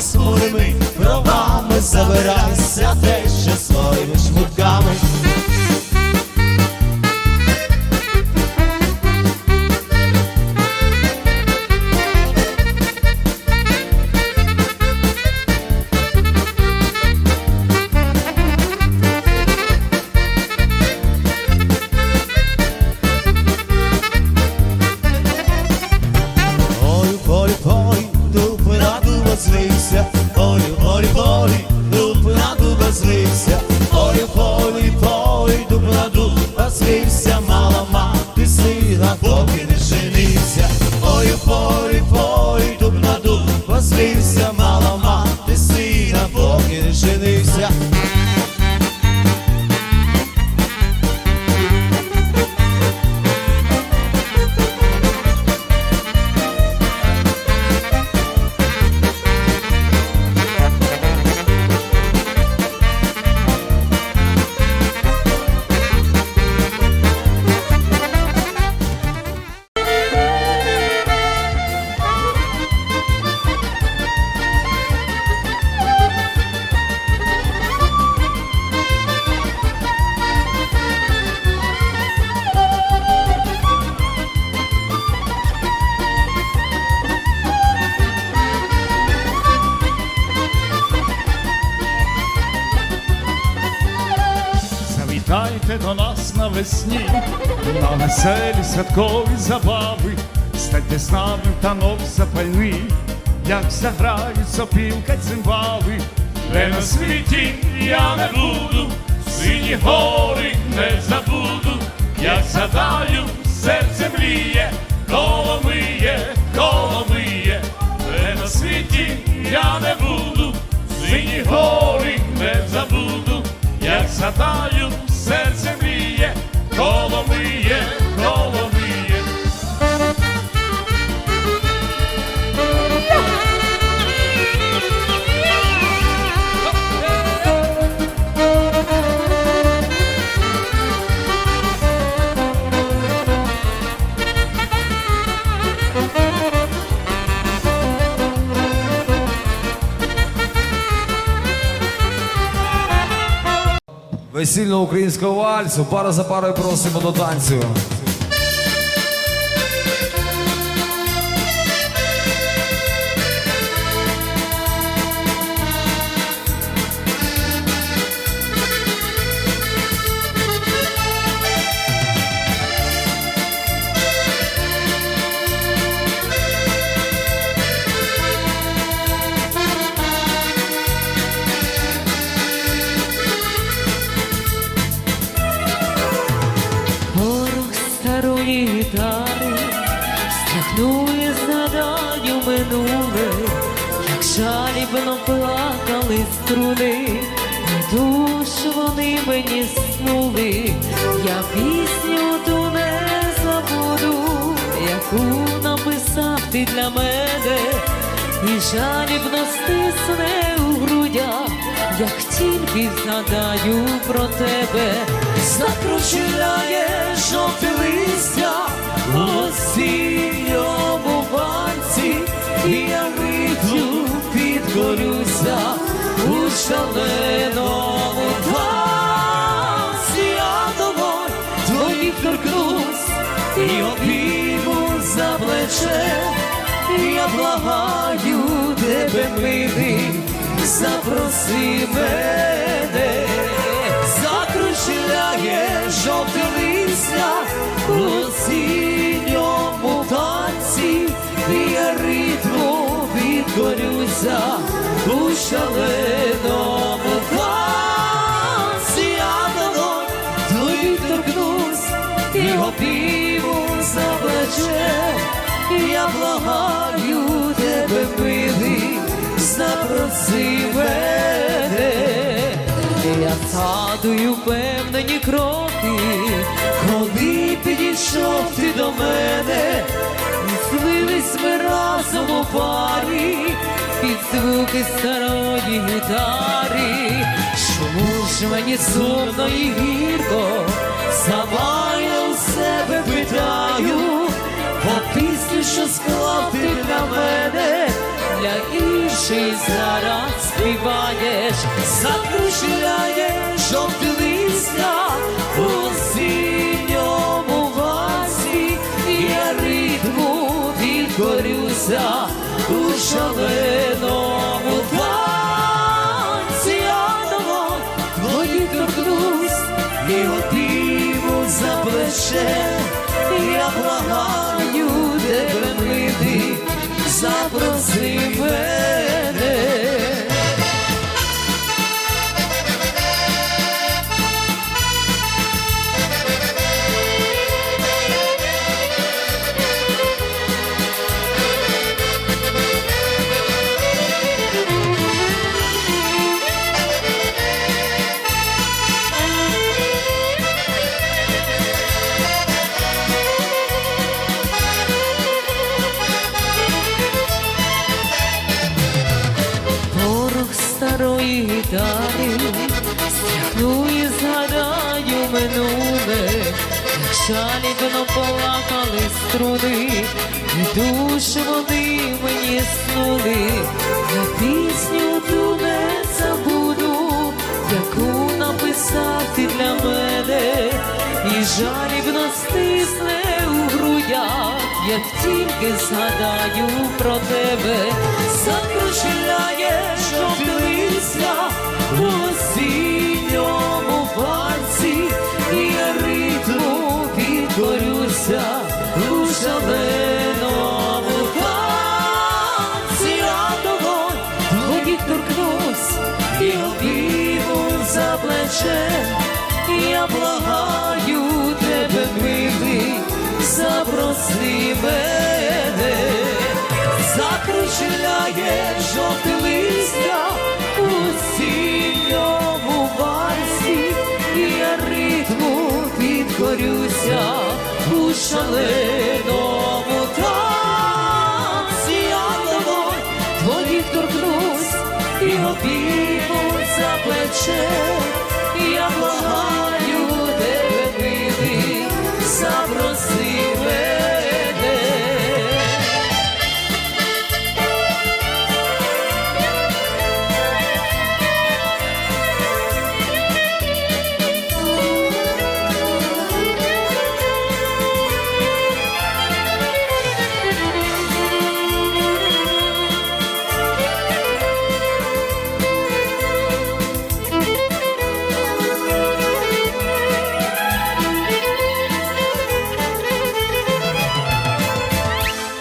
з хмурими бровами, забирайся те, що своїми шмутками. До нас навесні, на веселі святкові забави, станьте з нами в танок запальний, як заграють сопілка цимбали, де на світі я не буду, сині гори не забуду, як згадаю, серце мріє, коло миє, коло миє, Весільного українського вальсу. Пара за парою просимо до танцю. Минуле, як жалібно плакали струни, на душу вони мені снули, я пісню ту не забуду, яку написав ти для мене, і жалібно стисне у грудях, як тільки згадаю про тебе, закручуляє жовте листя осінньому я витю підкорюся у шаленому танці, твоїх торкнусь і обійму за плече. Я благаю тебе, милий, запроси мене, закружляє жовте листя у осінньому танці, я ритму підкорюся у шаленому танці, я давно твоїх торкнусь і обійму за плече. Я благаю тебе, милий, запроси мене. Я згадую певнені кроки, коли підійшов ти до мене, і злились ми разом у парі під звуки старої гітари. Чому ж мені сумно і гірко, сама я себе питаю, бо пісню, що склав ти для мене, для інших зараз співаєш, закружляєш жовті підкорюся у шаленому танці, того твої торкнусь і опіву за плече, я благаю тебе мити, запроси жалібно полакали струни І душу вони мені снули. Я пісню ту не забуду Яку написав ти для мене. І жалібно стисне у грудях Як тільки згадаю про тебе благаю тебе, милий, запроси мене. Закружляє жовте листя у сіньому вальсі, і я ритму підкорюся у шаленому танці, я тобой твоїх торкнусь і обійму за плече, я благаю